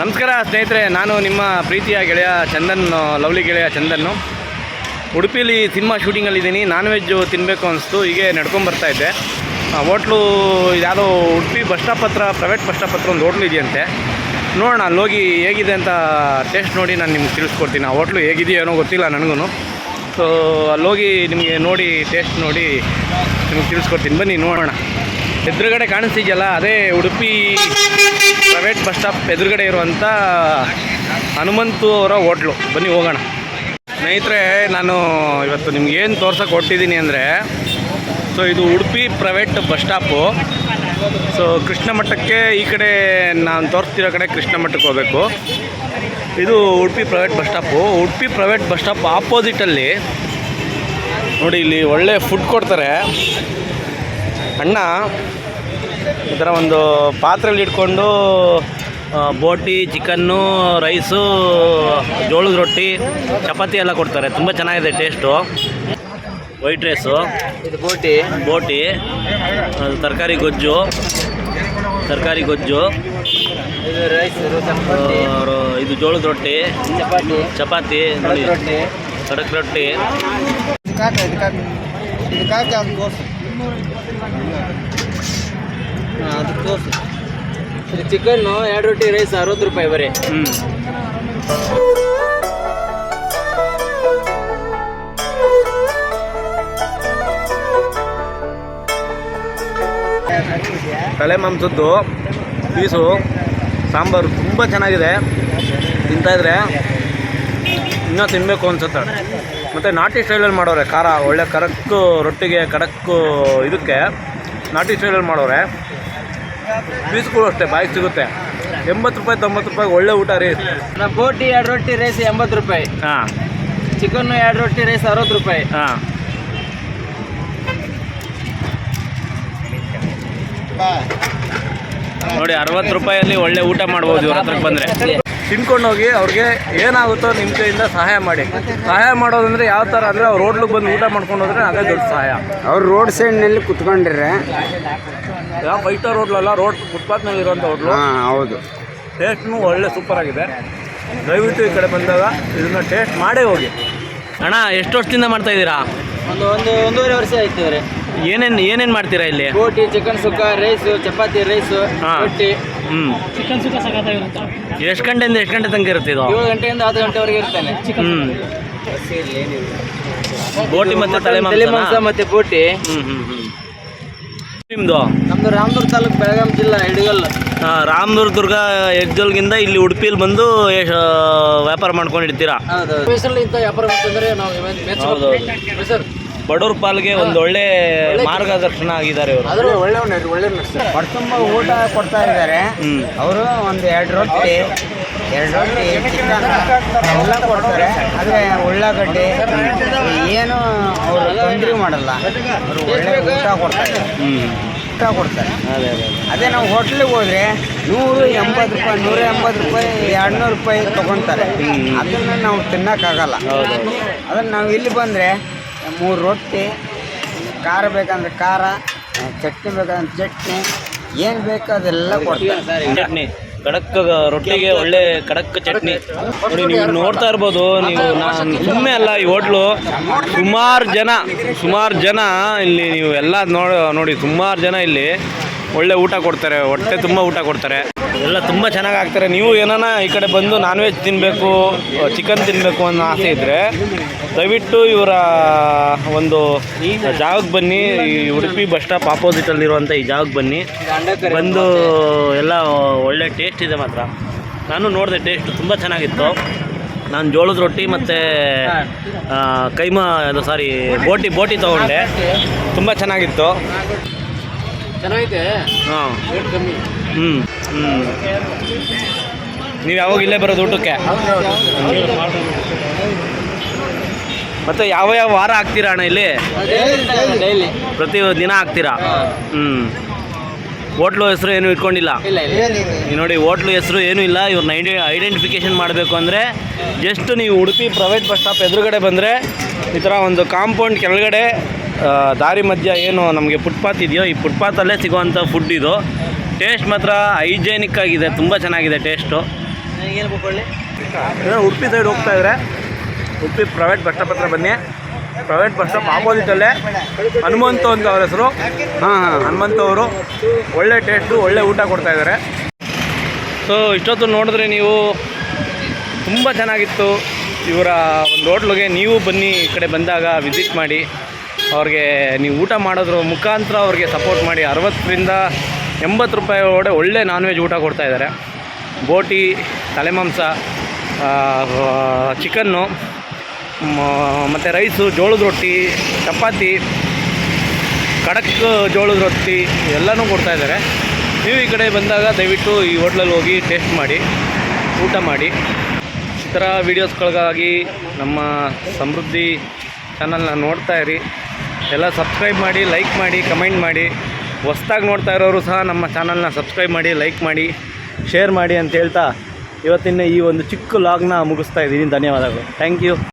ನಮಸ್ಕಾರ ಸ್ನೇಹಿತರೆ, ನಾನು ನಿಮ್ಮ ಪ್ರೀತಿಯ ಗೆಳೆಯ ಚಂದನ್ ಲವ್ಲಿ ಗೆಳೆಯ ಚಂದನ್ನು. ಉಡುಪಿಲಿ ಸಿನಿಮಾ ಶೂಟಿಂಗಲ್ಲಿದ್ದೀನಿ, ನಾನ್ ವೆಜ್ಜು ತಿನ್ನಬೇಕು ಅನಿಸ್ತು, ಹೀಗೆ ನಡ್ಕೊಂಬರ್ತಾ ಇದ್ದೆ. ಹೋಟ್ಲು ಯಾವುದೋ ಉಡುಪಿ ಬಸ್ ಸ್ಟಾಪ್ ಹತ್ರ, ಪ್ರೈವೇಟ್ ಬಸ್ ಸ್ಟಾಪ್ ಹತ್ರ ಒಂದು ಹೋಟ್ಲು ಇದೆಯಂತೆ. ನೋಡೋಣ, ಅಲ್ಲಿ ಹೋಗಿ ಹೇಗಿದೆ ಅಂತ ಟೇಸ್ಟ್ ನೋಡಿ ನಾನು ನಿಮ್ಗೆ ತಿಳಿಸ್ಕೊಡ್ತೀನಿ. ಆ ಹೋಟ್ಲು ಹೇಗಿದೆಯೇನೋ ಗೊತ್ತಿಲ್ಲ ನನಗೂ ಸೊ ಅಲ್ಲೋಗಿ ನಿಮಗೆ ನೋಡಿ, ಟೇಸ್ಟ್ ನೋಡಿ ನಿಮ್ಗೆ ತಿಳಿಸ್ಕೊಡ್ತೀನಿ. ಬನ್ನಿ, ನೋಡೋಣ. ಎದುರುಗಡೆ ಕಾಣಿಸ್ತಿದೆಯಲ್ಲ, ಅದೇ ಉಡುಪಿ ಪ್ರೈವೇಟ್ ಬಸ್ ಸ್ಟಾಪ್ ಎದುರುಗಡೆ ಇರುವಂಥ ಹನುಮಂತು ಅವರ ಹೋಟ್ಲು. ಬನ್ನಿ ಹೋಗೋಣ. ಸ್ನೇಹಿತರೆ, ನಾನು ಇವತ್ತು ನಿಮ್ಗೆ ಏನು ತೋರ್ಸೋಕೆ ಹೊಟ್ಟಿದ್ದೀನಿ ಅಂದರೆ, ಸೊ ಇದು Udupi private bus stop so Krishna ಮಠಕ್ಕೆ ಈ ಕಡೆ ನಾನು ತೋರಿಸ್ತಿರೋ ಕಡೆ ಕೃಷ್ಣ ಮಠಕ್ಕೆ ಹೋಗಬೇಕು. ಇದು Udupi private bus stop Udupi private bus stop ಆಪೋಸಿಟಲ್ಲಿ ನೋಡಿ, ಇಲ್ಲಿ ಒಳ್ಳೆ ಫುಡ್ ಕೊಡ್ತಾರೆ. ಅಣ್ಣ ಈ ಥರ ಒಂದು ಪಾತ್ರೆಯಲ್ಲಿ ಇಟ್ಕೊಂಡು ಬೋಟಿ ಚಿಕನ್ನು ರೈಸು ಜೋಳದ ರೊಟ್ಟಿ ಚಪಾತಿ ಎಲ್ಲ ಕೊಡ್ತಾರೆ. ತುಂಬ ಚೆನ್ನಾಗಿದೆ ಟೇಸ್ಟು ವೈಟ್ ರೈಸು ಇದು ಬೋಟಿ. ಬೋಟಿ. ಅದು ತರಕಾರಿ ಗೊಜ್ಜು. ತರಕಾರಿ ಗೊಜ್ಜು. ಇದು ರೈಸ್ ರೊಟ್ಟಿ ಚಪಾತಿ. ರೋ- ಇದು ಜೋಳದ ರೊಟ್ಟಿ. ಚಪಾತಿ. ಚಪಾತಿ. ನೋಡಿ ಕಡಕ್ ರೊಟ್ಟಿ. ಕಡಕ್ ರೊಟ್ಟಿ ಕಾಕ ಇದು ಕಾಕ ಇದು ಕಾಕ ಒಂದು ಕೋಸು ಹಾಂ, ಅದು ಕೋಸು ಇದು ಚಿಕನ್ನು ಎರಡು ರೊಟ್ಟಿ ರೈಸ್ ಅರವತ್ತು ರೂಪಾಯಿ ಬರೀ. ಹ್ಞೂ ತಲೆ ಮಾಂಸದ್ದು, ಪೀಸು, ಸಾಂಬಾರು ತುಂಬ ಚೆನ್ನಾಗಿದೆ. ತಿಂತಾಯಿದ್ರೆ ಇನ್ನೂ ತಿನ್ನಬೇಕು ಅನ್ಸುತ್ತೆ. ಮತ್ತು ನಾಟಿ ಸ್ಟೈಲಲ್ಲಿ ಮಾಡೋರೆ ಖಾರ ಒಳ್ಳೆ ಕರಕ್ಕು ರೊಟ್ಟಿಗೆ ಕಡಕ್ಕು ಇದಕ್ಕೆ ನಾಟಿ ಸ್ಟೈಲಲ್ಲಿ ಮಾಡೋರೆ. ಪೀಸ್ಗಳು ಅಷ್ಟೇ ಬಾಯಿಗೆ ಸಿಗುತ್ತೆ. ಎಂಬತ್ತು ರೂಪಾಯಿ ತೊಂಬತ್ತು ರೂಪಾಯಿ ಒಳ್ಳೆ ಊಟ ರೀ. ನಾ ಬೋಟಿ ಎರಡು ರೊಟ್ಟಿ ರೈಸ್ ಎಂಬತ್ತು ರೂಪಾಯಿ. ಹಾಂ. ಚಿಕನ್ನು ಎರಡು ರೊಟ್ಟಿ ರೈಸ್ ಅರವತ್ತು ರೂಪಾಯಿ. ಹಾಂ. ನೋಡಿ ಅರವತ್ತು ರೂಪಾಯಲ್ಲಿ ಒಳ್ಳೆ ಊಟ ಮಾಡ್ಬೋದು ಇವ್ರ ಹತ್ರಕ್ಕೆ ಬಂದರೆ. ತಿನ್ಕೊಂಡು ಹೋಗಿ ಅವ್ರಿಗೆ ಏನಾಗುತ್ತೋ ನಿಮ್ಮ ಕೈಯಿಂದ ಸಹಾಯ ಮಾಡಿ. ಸಹಾಯ ಮಾಡೋದಂದ್ರೆ ಯಾವ ಥರ ಅಂದರೆ ಅವ್ರು ರೋಡ್ಲಿಗೆ ಬಂದು ಊಟ ಮಾಡ್ಕೊಂಡು ಹೋದ್ರೆ ಅದೇ ದೊಡ್ಡ ಸಹಾಯ. ಅವ್ರು ರೋಡ್ ಸೈಡ್ನಲ್ಲಿ ಕುತ್ಕೊಂಡಿರ್ರೆ. ಯಾವ ಫೈಟರ್ ರೋಡ್ಲಲ್ಲ ಹೋಟ್ಲಲ್ಲ ರೋಡ್ ಫುಟ್ಪಾತ್ನಲ್ಲಿ ಇರುವಂಥ ಹೋಟ್ಲು ಹೌದು. ಟೇಸ್ಟ್ನು ಒಳ್ಳೆ ಸೂಪರ್ ಆಗಿದೆ. ದಯವಿಟ್ಟು ಈ ಕಡೆ ಬಂದಾಗ ಇದನ್ನು ಟೇಸ್ಟ್ ಮಾಡೇ ಹೋಗಿ. ಅಣ್ಣ ಎಷ್ಟು ವರ್ಷದಿಂದ ಮಾಡ್ತಾ ಇದ್ದೀರಾ? ಒಂದು ಒಂದು ಒಂದೂವರೆ ವರ್ಷ ಆಯ್ತು ಏನೇನು ಏನೇನು ಮಾಡ್ತೀರಾ ಇಲ್ಲಿ? ಕೋಟಿ chicken sukka rice chapati rice ಹಾ. ರೊಟ್ಟಿ. ಹ್ಮ್. ಚಿಕನ್ ಸುಕ್ಕ ಸಖತ್ತಾಗಿರುತ್ತೆ ಎಷ್ಟು ಗಂಟೆಯಿಂದ ಎಷ್ಟು ಗಂಟೆ ತನಕ ಇರುತ್ತೆ ಇದು? ಏಳು ಗಂಟೆಯಿಂದ ಹತ್ತು ಗಂಟೆವರೆಗೆ ಇರ್ತಾನೆ. ಹ್ಮ್. ಬೋಟಿ ಮತ್ತೆ ತಲೆ ತಲೆ ಮಾಂಸ ಮತ್ತೆ ಬೋಟಿ. ಹ್ಮ್ ಹ್ಮ್ ಹ್ಮ್. ನಿಮ್ದು? ನಮ್ದು ರಾಮದುರ್ಗ ತಾಲೂಕು ಬೆಳಗಾಂ ಜಿಲ್ಲಾ ಹಿಡಿಗಲ್ ಆ, ರಾಮದುರ್ಗ ದುರ್ಗ ಎಗ್ಜಲ್ಗಿಂದ ಇಲ್ಲಿ ಉಡುಪಿಲಿ ಬಂದು ಆ, ವ್ಯಾಪಾರ ಮಾಡ್ಕೊಂಡು ಇಡ್ತೀರಾ? ಹೌದು ಸ್ಪೆಷಲ್ ಇಂಥ ವ್ಯಾಪಾರ ಅಂತಂದ್ರೆ ನಾವು ಸರ್ ಬಡವ್ರ ಪಾಲ್ಗೆ ಒಂದು ಒಳ್ಳೆ ಮಾರ್ಗದರ್ಶನ ಆಗಿದ್ದಾರೆ ಇವರು. ಆದ್ರೆ ಒಳ್ಳೆ ಒಳ್ಳೆ ತುಂಬ ಊಟ ಕೊಡ್ತಾ ಇದ್ದಾರೆ. ಅವರು ಒಂದು ಎರಡು ರೊಟ್ಟಿ ಎರಡು ರೊಟ್ಟಿ ಚಿಕನ್ ಎಲ್ಲ ಕೊಡ್ತಾರೆ. ಆದರೆ ಉಳ್ಳಾಗಡ್ಡೆ ಏನು ಅವರು ತೊಂದರೆ ಮಾಡಲ್ಲ. ಅವರು ಒಳ್ಳೆ ಊಟ ಕೊಡ್ತಾರೆ. ಹ್ಮ್ ಊಟ ಕೊಡ್ತಾರೆ. ಅದೇ ನಾವು ಹೋಟ್ಲಿಗೆ ಹೋದ್ರೆ ನೂರು ಎಂಬತ್ತು ರೂಪಾಯಿ ನೂರ ಎಂಬತ್ತು ರೂಪಾಯಿ ಎರಡು ನೂರು ರೂಪಾಯಿ ತೊಗೊತಾರೆ. ಅದನ್ನು ನಾವು ತಿನ್ನೋಕ್ಕಾಗಲ್ಲ. ಆಗಲ್ಲ ಅದನ್ನು ನಾವು ಇಲ್ಲಿ ಬಂದರೆ ಮೂರು ರೊಟ್ಟಿ, ಖಾರ ಬೇಕಂದ್ರೆ ಖಾರ ಚಟ್ನಿ ಬೇಕಂದ್ರೆ ಚಟ್ನಿ, ಏನು ಬೇಕೋ ಅದೆಲ್ಲ ಚಟ್ನಿ ಖಡಕ್ ರೊಟ್ಟಿಗೆ ಒಳ್ಳೆ ಖಡಕ್ ಚಟ್ನಿ. ನೀವು ನೋಡ್ತಾ ಇರ್ಬೋದು, ನೀವು ಸುಮ್ಮನೆ ಅಲ್ಲ ಈ ಹೋಟ್ಲು. ಸುಮಾರು ಜನ ಸುಮಾರು ಜನ ಇಲ್ಲಿ ನೀವು ಎಲ್ಲ ನೋಡಿ ನೋಡಿ, ಸುಮಾರು ಜನ ಇಲ್ಲಿ ಒಳ್ಳೆ ಊಟ ಕೊಡ್ತಾರೆ, ಹೊಟ್ಟೆ ತುಂಬ ಊಟ ಕೊಡ್ತಾರೆ. ಎಲ್ಲ ತುಂಬ ಚೆನ್ನಾಗಿ ಆಗ್ತಾರೆ ನೀವು ಏನಾನ ಈ ಕಡೆ ಬಂದು ನಾನ್ ವೆಜ್ ತಿನ್ನಬೇಕು ಚಿಕನ್ ತಿನ್ನಬೇಕು ಅನ್ನೋ ಆಸೆ ಇದ್ದರೆ ದಯವಿಟ್ಟು ಇವರ ಒಂದು ಜಾಗಕ್ಕೆ ಬನ್ನಿ. ಈ ಉಡುಪಿ ಬಸ್ ಸ್ಟಾಪ್ ಆಪೋಸಿಟಲ್ಲಿರುವಂಥ ಈ ಜಾಗಕ್ಕೆ ಬನ್ನಿ. ಬಂದು ಎಲ್ಲ ಒಳ್ಳೆ ಟೇಸ್ಟ್ ಇದೆ ಮಾತ್ರ. ನಾನು ನೋಡಿದೆ ಟೇಸ್ಟ್ ತುಂಬ ಚೆನ್ನಾಗಿತ್ತು. ನಾನು ಜೋಳದ ರೊಟ್ಟಿ ಮತ್ತು ಕೈಮಾ ಅದು ಸಾರಿ ಬೋಟಿ ಬೋಟಿ ತೊಗೊಂಡೆ. ತುಂಬ ಚೆನ್ನಾಗಿತ್ತು. ಚೆನ್ನಾಗಿದೆ ಹಾಂ. ಹ್ಞೂ ಹ್ಞೂ ನೀವು ಯಾವಾಗ ಇಲ್ಲೇ ಬರೋದು ಊಟಕ್ಕೆ? ಮತ್ತು ಯಾವ ಯಾವ ವಾರ ಹಾಕ್ತೀರಾ ಅಣ್ಣ ಇಲ್ಲಿ? ಪ್ರತಿ ದಿನ ಹಾಕ್ತೀರಾ? ಹ್ಞೂ ಹೋಟ್ಲು ಹೆಸರು ಏನು ಇಟ್ಕೊಂಡಿಲ್ಲ? ನೋಡಿ ಹೋಟ್ಲು ಹೆಸರು ಏನೂ ಇಲ್ಲ. ಇವ್ರನ್ನ ಐಡಿ ಐಡೆಂಟಿಫಿಕೇಷನ್ ಮಾಡಬೇಕು ಅಂದರೆ ಜಸ್ಟ್ ನೀವು ಉಡುಪಿ ಪ್ರೈವೇಟ್ ಬಸ್ ಸ್ಟಾಪ್ ಎದುರುಗಡೆ ಬಂದರೆ ಈ ಥರ ಒಂದು ಕಾಂಪೌಂಡ್ ಕೆಳಗಡೆ ದಾರಿ ಮಧ್ಯ ಏನು ನಮಗೆ ಫುಟ್ಪಾತ್ ಇದೆಯೋ, ಈ ಫುಟ್ಪಾತಲ್ಲೇ ಸಿಗುವಂಥ ಫುಡ್ ಇದು. ಟೇಸ್ಟ್ ಮಾತ್ರ ಹೈಜೆನಿಕ್ ಆಗಿದೆ ತುಂಬ ಚೆನ್ನಾಗಿದೆ ಟೇಸ್ಟು. ಉಡುಪಿ ಸೈಡ್ ಹೋಗ್ತಾ ಇದ್ರೆ ಉಡುಪಿ ಪ್ರೈವೇಟ್ ಬಸ್ ಸ್ಟಾಪ್ ಹತ್ರ ಬನ್ನಿ. ಪ್ರೈವೇಟ್ ಬಸ್ ಸ್ಟಾಪ್ ಆಪೋಸಿಟಲ್ಲೇ ಹನುಮಂತ ಅಂತ ಅವ್ರ ಹೆಸರು. ಹಾಂ ಹಾಂ. ಹನುಮಂತ ಅವರು ಒಳ್ಳೆ ಟೇಸ್ಟು ಒಳ್ಳೆ ಊಟ ಕೊಡ್ತಾ ಇದ್ದಾರೆ. ಸೊ ಇಷ್ಟೊತ್ತು ನೋಡಿದ್ರೆ ನೀವು ತುಂಬ ಚೆನ್ನಾಗಿತ್ತು. ಇವರ ಒಂದು ಹೋಟ್ಲಿಗೆ ನೀವು ಬನ್ನಿ ಈ ಕಡೆ ಬಂದಾಗ ವಿಸಿಟ್ ಮಾಡಿ. ಅವ್ರಿಗೆ ನೀವು ಊಟ ಮಾಡೋದ್ರ ಮುಖಾಂತರ ಅವ್ರಿಗೆ ಸಪೋರ್ಟ್ ಮಾಡಿ. ಅರವತ್ತರಿಂದ ಎಂಬತ್ತು ರೂಪಾಯಿ ಒಡೆ ಒಳ್ಳೆ ನಾನ್ ವೆಜ್ ಊಟ ಕೊಡ್ತಾ ಇದ್ದಾರೆ. ಬೋಟಿ, ತಲೆಮಾಂಸ ಚಿಕನ್ನು ಮತ್ತು ರೈಸು ಜೋಳದ ರೊಟ್ಟಿ, ಚಪಾತಿ ಖಡಕ್ ಜೋಳದ ರೊಟ್ಟಿ ಎಲ್ಲನೂ ಕೊಡ್ತಾ ಇದ್ದಾರೆ. ನೀವು ಈ ಕಡೆ ಬಂದಾಗ ದಯವಿಟ್ಟು ಈ ಹೋಟ್ಲಲ್ಲಿ ಹೋಗಿ ಟೇಸ್ಟ್ ಮಾಡಿ, ಊಟ ಮಾಡಿ. ಈ ಥರ ವೀಡಿಯೋಸ್ಗಳಿಗಾಗಿ ನಮ್ಮ ಸಮೃದ್ಧಿ ಚಾನಲ್ನ ನೋಡ್ತಾ ಇರಿ. ಎಲ್ಲ ಸಬ್ಸ್ಕ್ರೈಬ್ ಮಾಡಿ ಲೈಕ್ ಮಾಡಿ ಕಮೆಂಟ್ ಮಾಡಿ. ಹೊಸ್ದಾಗಿ ನೋಡ್ತಾ ಇರೋರು ಸಹ ನಮ್ಮ ಚಾನಲ್ನ ಸಬ್ಸ್ಕ್ರೈಬ್ ಮಾಡಿ, ಲೈಕ್ ಮಾಡಿ, ಶೇರ್ ಮಾಡಿ ಅಂತ ಹೇಳ್ತಾ ಇವತ್ತಿನ ಈ ಒಂದು ಚಿಕ್ಕ ಲಾಗ್ನ ಮುಗಿಸ್ತಾ ಇದ್ದೀನಿ. ಧನ್ಯವಾದಗಳು. Thank you